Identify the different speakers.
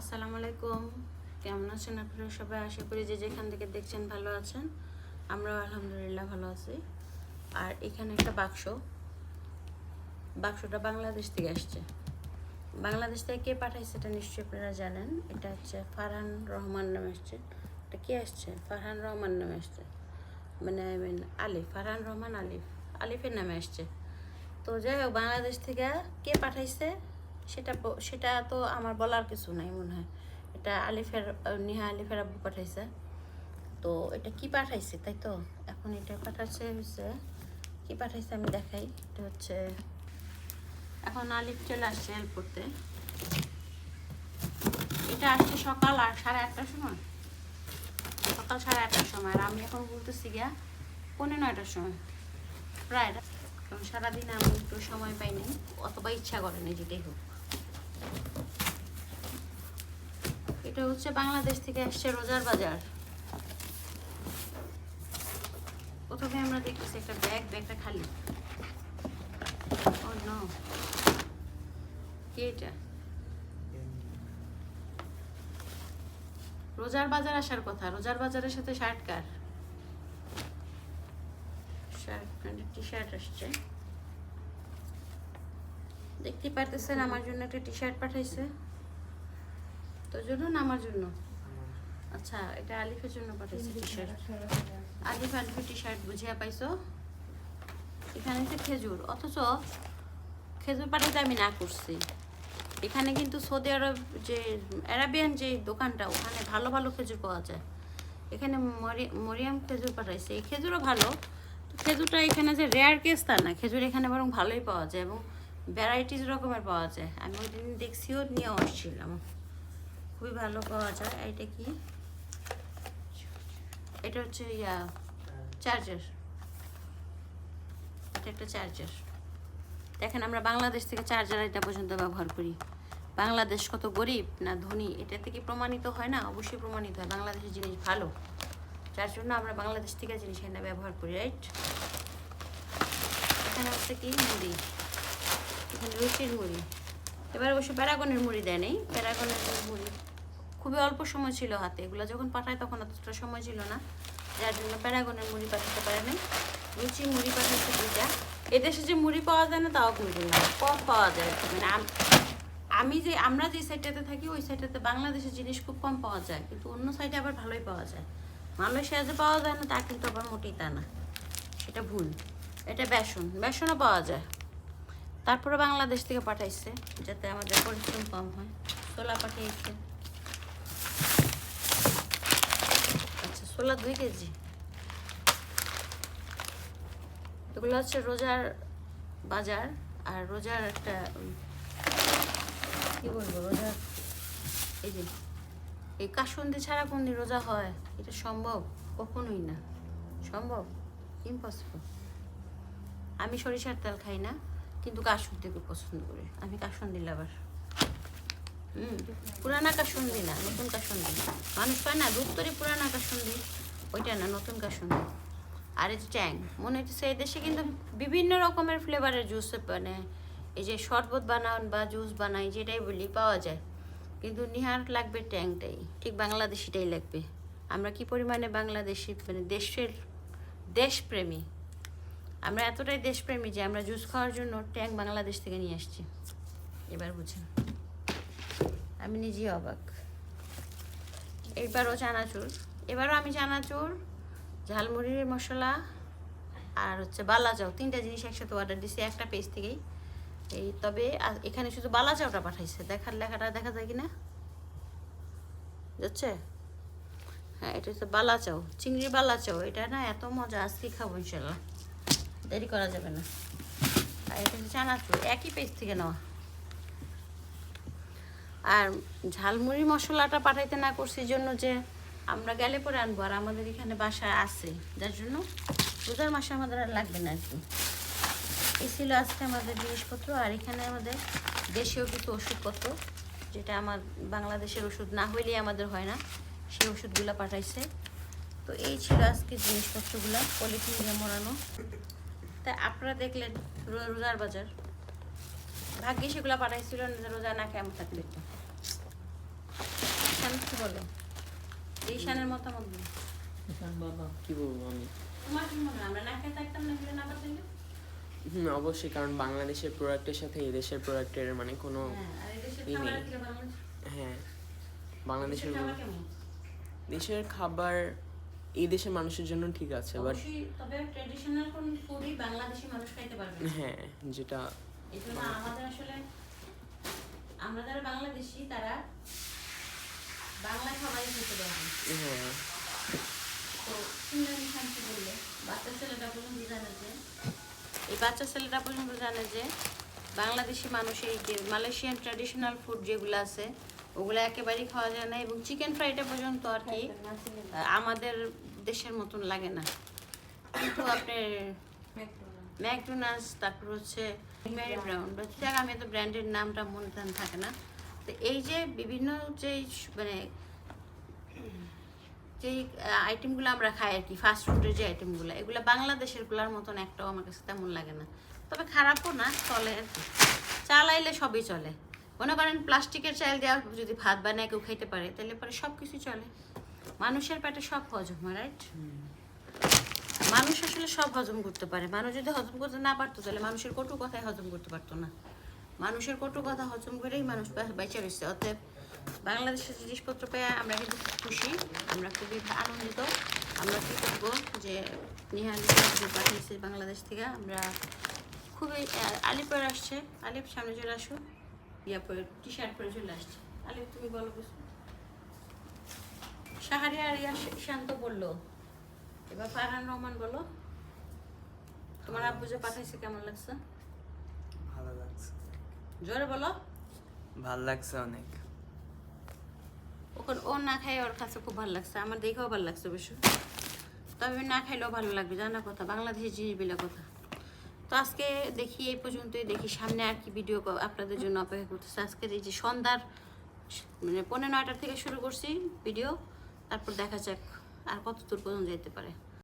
Speaker 1: আসসালামু আলাইকুম। কেমন আছেন আপনারা সবাই? আশা করি যে যেখান থেকে দেখছেন ভালো আছেন। আমরাও আলহামদুলিল্লাহ ভালো আছি। আর এখানে একটা বাক্স। বাক্সটা বাংলাদেশ থেকে আসছে। বাংলাদেশ থেকে কে পাঠাইছে এটা নিশ্চয়ই আপনারা জানেন। এটা হচ্ছে ফারহান রহমান নামে আসছে। এটা কে আসছে? ফারহান রহমান নামে আসছে। মানে আই মিন আলিফ। ফারহান রহমান আলিফ। আলিফের নামে আসছে। তো যাই হোক, বাংলাদেশ থেকে কে পাঠাইছে? সেটা সেটা তো আমার বলার কিছু নাই মনে হয়। এটা আলিফের নিহা আলিফের আব্বু পাঠাইছে। তো এটা কি পাঠাইছে তাই তো? এখন এটা পাঠাচ্ছে হচ্ছে, কি পাঠাইছে আমি দেখাই। এটা হচ্ছে, এখন আলিফ চলে আসছে করতে এটা আসছে সকাল আর সাড়ে আটটার সময়। সকাল সাড়ে আটটার সময়। আর আমি এখন বলতেছি গিয়া পনেরো নয়টার সময়। প্রায় কারণ সারাদিন আমি একটু সময় পাইনি অথবা ইচ্ছা করে করেনি যেটাই হোক। এটা হচ্ছে বাংলাদেশ থেকে আসছে রোজার বাজার। প্রথমে আমরা দেখতেছি একটা ব্যাগ, ব্যাগটা খালি। ও নো কি এটা? রোজার বাজার আসার কথা, রোজার বাজারের সাথে শার্ট শার্ট প্যান্টের টি শার্ট আসছে। দেখতে পারতেছেন আমার জন্য একটা টি শার্ট পাঠাইছে। তোর জন্য না আমার জন্য? আচ্ছা এটা আলিফের জন্য পাঠাইছে টি শার্ট আলিফ আলিফের টি শার্ট বুঝিয়া পাইছো? এখানে খেজুর অথচ খেজুর পাঠাইতে আমি না করছি। এখানে কিন্তু সৌদি আরব যে অ্যারাবিয়ান যে দোকানটা ওখানে ভালো ভালো খেজুর পাওয়া যায়। এখানে মরিয়াম খেজুর পাঠাইছে। এই খেজুরও ভালো খেজুরটা এখানে যে রেয়ার কেস তা না, খেজুর এখানে বরং ভালোই পাওয়া যায় এবং ভ্যারাইটিস রকমের পাওয়া যায়। আমি ওই দিন দেখছিও, নিয়েও আসছিলাম। খুবই ভালো পাওয়া যায়। এটা কি? এটা হচ্ছে ইয়া চার্জার এটা একটা চার্জার দেখেন, আমরা বাংলাদেশ থেকে চার্জার এটা পর্যন্ত ব্যবহার করি। বাংলাদেশ কত গরিব না ধনী, এটা থেকে প্রমাণিত হয় না? অবশ্যই প্রমাণিত হয়। বাংলাদেশের জিনিস ভালো। যার জন্য আমরা বাংলাদেশ থেকে জিনিস এনে ব্যবহার করি রাইট এখানে হচ্ছে কি? মুড়ি। এখানে রুটির মুড়ি। এবার অবশ্য প্যারাগনের মুড়ি দেয় নেই। প্যারাগনের মুড়ি খুবই অল্প সময় ছিল হাতে। এগুলো যখন পাঠায় তখন অতটা সময় ছিল না। যার জন্য প্যারাগনের মুড়ি পাঠাতে পারে নাই। রুচি মুড়ি পাঠাচ্ছে দুইটা। এদেশে যে মুড়ি পাওয়া যায় না, তাও কিন্তু না। কম পাওয়া যায় মানে আম- যে আমরা যে সাইডটাতে থাকি, ওই সাইডটাতে বাংলাদেশের জিনিস খুব কম পাওয়া যায়। কিন্তু অন্য সাইডে আবার ভালোই পাওয়া যায়। মালয়েশিয়া যে পাওয়া যায় না তা কিন্তু আবার মোটেই তা না। এটা ভুল। এটা বেসন। বেসনও পাওয়া যায়। তারপরে বাংলাদেশ থেকে পাঠাইছে, যাতে আমাদের পরিশ্রম কম হয়। ছোলা পাঠিয়েছে। আচ্ছা ছোলা দুই কেজি। এগুলো হচ্ছে রোজার বাজার, আর রোজার একটা কি বলব, রোজার, এই যে এই কাসন্দি ছাড়া কোন দিন রোজা হয়? এটা সম্ভব? কখনোই না। সম্ভব? ইম্পসিবল আমি সরিষার তেল খাই না, কিন্তু কাসুন্দি খুব পছন্দ করি। আমি কাসুন্দি লাভার হুম, পুরানা কাসুন্দি না, নতুন কাসুন্দি মানুষ পায় না দুধ তরি পুরানা কাসুন্দি ওইটা না, নতুন কাসুন্দি আর এই ট্যাং, মনে হচ্ছে এই দেশে কিন্তু বিভিন্ন রকমের ফ্লেভারের জুস মানে এই যে শরবত বানান বা জুস বানাই, যেটাই বলি, পাওয়া যায়। কিন্তু নিহার লাগবে ট্যাংটাই, ঠিক বাংলাদেশিটাই লাগবে। আমরা কি পরিমাণে বাংলাদেশি মানে দেশের দেশপ্রেমী? আমরা এতটাই দেশপ্রেমী যে আমরা জুস খাওয়ার জন্য ট্যাং বাংলাদেশ থেকে নিয়ে আসছি। এবার বুঝেন। আমি নিজেই অবাক। এইবারও চানাচুর। এবারও আমি চানাচুর, ঝালমুড়ির মশলা আর হচ্ছে বালাচাও, তিনটা জিনিস একসাথে অর্ডার দিছি, একটা পেজ থেকেই। এই তবে এখানে শুধু বালাচাওটা পাঠাইছে। দেখার লেখাটা দেখা যায় কি না যাচ্ছে? হ্যাঁ এটা হচ্ছে বালাচাও। চিংড়ি বালাচাও। এটা না এত মজা আজকে খাব ইনশাল্লাহ দেরি করা যাবে না। আর এটা হচ্ছে চানাচুর, একই পেজ থেকে নেওয়া। আর ঝালমুড়ি মশলাটা পাঠাইতে না করছি জন্য যে আমরা গেলে পরে আনব, আর আমাদের এখানে বাসায় আছে। যার জন্য রোজার মাসে আমাদের আর লাগবে না আর কি। এই ছিল আজকে আমাদের জিনিসপত্র। আর এখানে আমাদের দেশীয় কিছু ওষুধপত্র যেটা আমার বাংলাদেশের ওষুধ না হইলেই আমাদের হয় না সেই ওষুধগুলো পাঠাইছে। তো এই ছিল আজকে জিনিসপত্রগুলো পলিথিন দিয়ে মোড়ানো তা আপনারা দেখলেন রোজার বাজার। ভাগ্যে সেগুলো পাঠাইছিল রোজা না কেমন থাকলে তো বলো? ঈশানের মতামত।
Speaker 2: বাবা কি বলব আমি?
Speaker 1: তোমার কি মনে আমরা না খেয়ে থাকতাম না না
Speaker 2: হুম অবশ্যই কারণ বাংলাদেশের প্রোডাক্টের সাথে এদেশের প্রোডাক্টের মানে কোনো
Speaker 1: হ্যাঁ
Speaker 2: নেই। হ্যাঁ বাংলাদেশের দেশের খাবার এই দেশের মানুষের জন্য ঠিক আছে বাট
Speaker 1: তবে ট্রেডিশনাল কোন ফুডই বাংলাদেশি মানুষ খাইতে পারবে
Speaker 2: হ্যাঁ যেটা
Speaker 1: এই জন্য আমাদের আসলে আমরা যারা বাংলাদেশি তারা বাংলা খাবারই খেতে পারবে
Speaker 2: হ্যাঁ।
Speaker 1: তো সিমরানি শান্তি বললে? বাচ্চা ছেলেটা পর্যন্ত জানে যে এই বাচ্চা ছেলেটা পর্যন্ত জানে যে বাংলাদেশি মানুষ এই যে মালয়েশিয়ান ট্র্যাডিশনাল ফুড যেগুলো আছে ওগুলো একেবারেই খাওয়া যায় না এবং চিকেন ফ্রাইটা পর্যন্ত আর কি আমাদের দেশের মতন লাগে না। কিন্তু আপনার ম্যাকডোনাল্ডস তারপর হচ্ছে মেরি ব্রাউন যাক আমি তো ব্র্যান্ডের নামটা মনে থাকে না। তো এই যে বিভিন্ন যে মানে যেই আইটেমগুলো আমরা খাই আর কি ফাস্ট ফুডের যে আইটেমগুলো এগুলো বাংলাদেশেরগুলোর মতন একটাও আমার কাছে তেমন লাগে না। তবে খারাপও না, চলে আর কি। চালাইলে সবই চলে। মনে করেন প্লাস্টিকের চাল দেওয়া যদি ভাত বানায় কেউ খাইতে পারে, তাহলে পরে সব কিছু চলে। মানুষের পেটে সব হজম হয় রাইট মানুষ আসলে সব হজম করতে পারে। মানুষ যদি হজম করতে না পারতো, তাহলে মানুষের কটু কথাই হজম করতে পারতো না। মানুষের কটু কথা হজম করেই মানুষ বেঁচে রয়েছে। অতএব বাংলাদেশের জিনিসপত্র পেয়ে আমরা কিন্তু খুশি আমরা খুবই আনন্দিত। আমরা কি করব যে নিহান পাঠিয়েছে বাংলাদেশ থেকে আমরা খুবই আহ, আলিপ পরে আসছে। আলিপ সামনে চলে আসো। ইয়া পরে টি শার্ট পরে চলে আসছে। আলিপ তুমি বলো কিছু। শাহরিয়ার ইয়া শান্ত বলল এবার ফারহান রহমান বলো। তোমার আব্বু যে পাঠাইছে কেমন লাগছে?
Speaker 3: ভালো লাগছে।
Speaker 1: জোরে বলো।
Speaker 3: ভালো লাগছে অনেক।
Speaker 1: ওখানে ও না খাই ওর কাছে খুব ভালো লাগছে, আমার দেখেও ভালো লাগছে অবশ্য তবে না খাইলেও ভালো লাগবে, জানা কথা, বাংলাদেশের জিনিসগুলো কথা। তো আজকে দেখি এই পর্যন্তই, দেখি সামনে আর কি ভিডিও আপনাদের জন্য অপেক্ষা করতেছে। আজকে এই যে সন্ধ্যার মানে পনেরো নয়টার থেকে শুরু করছি ভিডিও তারপর দেখা যাক আর কত দূর পর্যন্ত যেতে পারে।